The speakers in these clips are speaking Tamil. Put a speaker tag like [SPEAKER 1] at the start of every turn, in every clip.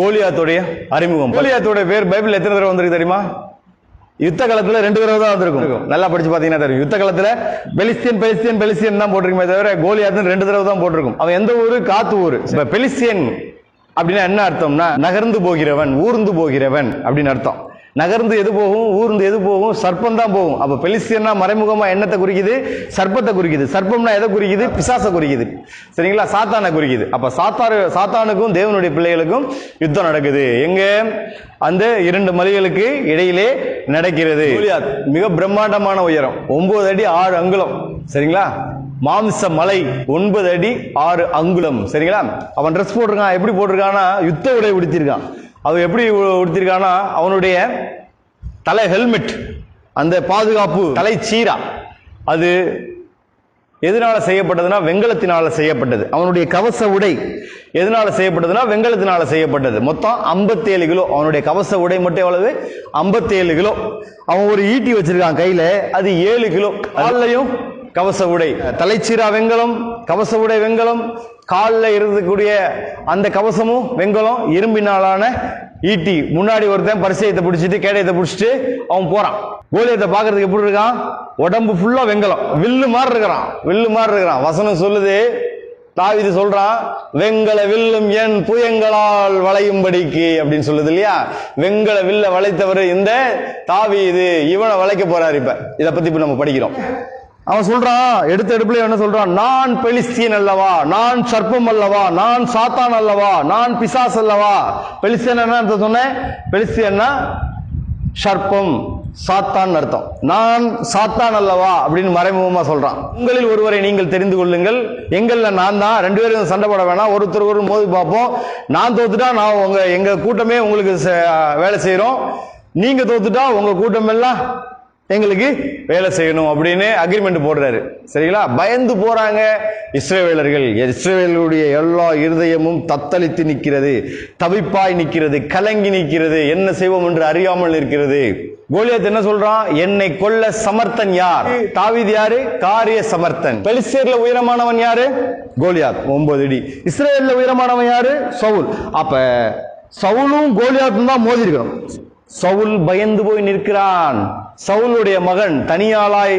[SPEAKER 1] கோலியாத்துடைய அறிமுகம். கோலியாத்துடைய பேர் பைபிள் எத்தனை தடவை வந்திருக்கு தெரியுமா? யுத்த காலத்துல ரெண்டு தடவை தான் வந்திருக்கும். நல்லா படிச்சு பாத்தீங்கன்னா தெரியும். யுத்த காலத்துல பெலிஸ்தியன் பெலிஸ்தியன் பெலிஸ்தியன் தான் போட்டிருக்குமே தவிர கோலியாத்துன்னு ரெண்டு தடவை தான் போட்டிருக்கும். அவன் எந்த ஊரு? காத்து ஊரு. இப்ப பெலிஸ்தியன் அப்படின்னா என்ன அர்த்தம்னா நகர்ந்து போகிறவன் ஊர்ந்து போகிறவன் அப்படின்னு அர்த்தம். நகர்ந்து எது போகும் ஊர்ந்து எது போகும் சர்ப்பம் தான் போகும். அப்ப பெலிஸ்தியன்னா மறைமுகமா என்னத்தை குறிக்குது? சர்ப்பத்தை குறிக்குது. சர்ப்பம்னா எதை குறிக்குது? பிசாசை குறிக்குது. சரிங்களா? சாத்தானை குறிக்குது. அப்ப சாத்தாரு சாத்தானுக்கும் தேவனுடைய பிள்ளைகளுக்கும் யுத்தம் நடக்குது. எங்க? அந்த இரண்டு மலைகளுக்கு இடையிலே நடக்கிறது. மிக பிரம்மாண்டமான உயரம். ஒன்பது அடி ஆறு அங்குலம். சரிங்களா? மாம்ச மலை ஒன்பது அடி ஆறு அங்குலம். சரிங்களா? அவன் ட்ரெஸ் போட்டிருக்கான். எப்படி போட்டிருக்கான்னா யுத்த உடை உடுத்திருக்கான் அது எப்படி உடுத்திருக்கான்னா அவனுடைய தலை ஹெல்மெட் அந்த பாதுகாப்பு தலை சீரா. அது எதனால செய்யப்பட்டதுன்னா வெங்கலத்தினால செய்யப்பட்டது. அவனுடைய கவச உடை எதனால செய்யப்பட்டதுன்னா வெங்கலத்தினால செய்யப்பட்டது. மொத்தம் 57 கிலோ. அவனுடைய கவச உடை மட்டும் எவ்வளவு? 57 கிலோ. அவன் ஒரு ஈட்டி வச்சிருக்கான் கையில. அது ஏழு கிலோ. அதுலயும் கவச உடை தலைச்சீரா வெங்கலம் கவச உடை வெங்கலம் காலில் இருக்கக்கூடிய அந்த கவசமும் வெங்கலம் இரும்பினாலான ஈட்டி. முன்னாடி ஒருத்தன் பரிசயத்தை பிடிச்சிட்டு கேடயத்தை பிடிச்சிட்டு அவன் போறான். கோலியத்தை பார்க்கறதுக்கு எப்படி இருக்கான்? உடம்பு ஃபுல்லா வெங்கலம். வில்லு மாதிரி இருக்கிறான். வில்லு மாதிரி இருக்கிறான். வசனம் சொல்லுது தாவிது சொல்றான் வெங்கல வில்லும் என் புயங்களால் வளையும்படிக்கு அப்படின்னு சொல்லுது இல்லையா? வெங்கல வில்ல வளைத்தவர் இந்த தாவி இது இவனை வளைக்க போறாரு இப்ப. இதை பத்தி இப்ப நம்ம படிக்கிறோம். அவன் சொல்றான் எடுத்த எடுப்புல என்ன சொல்றான் நான் பெலிஸ்தீன் அல்லவா? நான் சர்ப்பம் அல்லவா? நான் சாத்தான் அல்லவா? நான் பிசாஸ் அல்லவா? பெலிஸ்தீன் என்ன சொன்னேன்? பெலிஸ்தீன்னா சர்ப்பம் சாத்தான் அர்த்தம். நான் சாத்தான் அல்லவா? அப்படின்னு மறைமுகமா சொல்றான். உங்களில் ஒருவரை நீங்கள் தெரிந்து கொள்ளுங்கள். எங்கள்ல நான் தான். ரெண்டு பேரும் சண்டை போட வேணாம். ஒருத்தர் ஒரு மோதி பார்ப்போம். நான் தோத்துட்டா நான் உங்க எங்க கூட்டமே உங்களுக்கு வேலை செய்யறோம். நீங்க தோத்துட்டா உங்க கூட்டம் எல்லாம் எங்களுக்கு வேலை செய்யணும் அப்படின்னு அக்ரிமெண்ட் போடுறாரு. சரிங்களா? பயந்து போறாங்க இஸ்ரேவேலர்கள். இஸ்ரேவேலருடைய எல்லா இருதயமும் தத்தளித்து நிற்கிறது தவிப்பாய் நிற்கிறது கலங்கி நிற்கிறது. என்ன செய்வோம் என்று அறியாமல் இருக்கிறது கோலியாத் என்ன சொல்றான்? என்னை கொல்ல சமர்த்தன் யார்? தாவீது யாரு? காரிய சமர்த்தன். பெலிஸ்தீர்ல உயரமானவன் யாரு? கோலியாத். ஒன்பது அடி. இஸ்ரேல்ல உயரமானவன் யாரு? சவுல். அப்ப சவுலும் கோலியாத்தும் தான் மோதி இருக்கணும் சவுல் பயந்து போய் நிற்கிறான். சவுலுடைய மகன் தனியாளாய்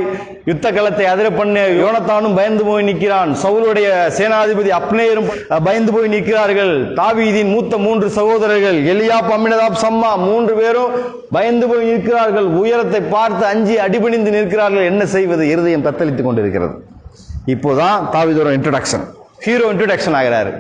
[SPEAKER 1] யுத்த களத்தை அதிர பண்ண யோனத்தானும் பயந்து போய் நிற்கிறான். சவுலுடைய சேனாதிபதி அப்னேயரும் பயந்து போய் நிற்கிறார்கள். தாவீதின் மூத்த மூன்று சகோதரர்கள் எலியாப் அமினதாப் சம்மா மூன்று பேரும் பயந்து போய் நிற்கிறார்கள். உயரத்தை பார்த்து அஞ்சி அடிபணிந்து நிற்கிறார்கள். என்ன செய்வது? இருதயம் தத்தளித்துக் கொண்டிருக்கிறது. இப்போதான் தாவிதோரம் இன்ட்ரடக்ஷன் ஹீரோ இன்ட்ரடக்ஷன் ஆகிறாரு.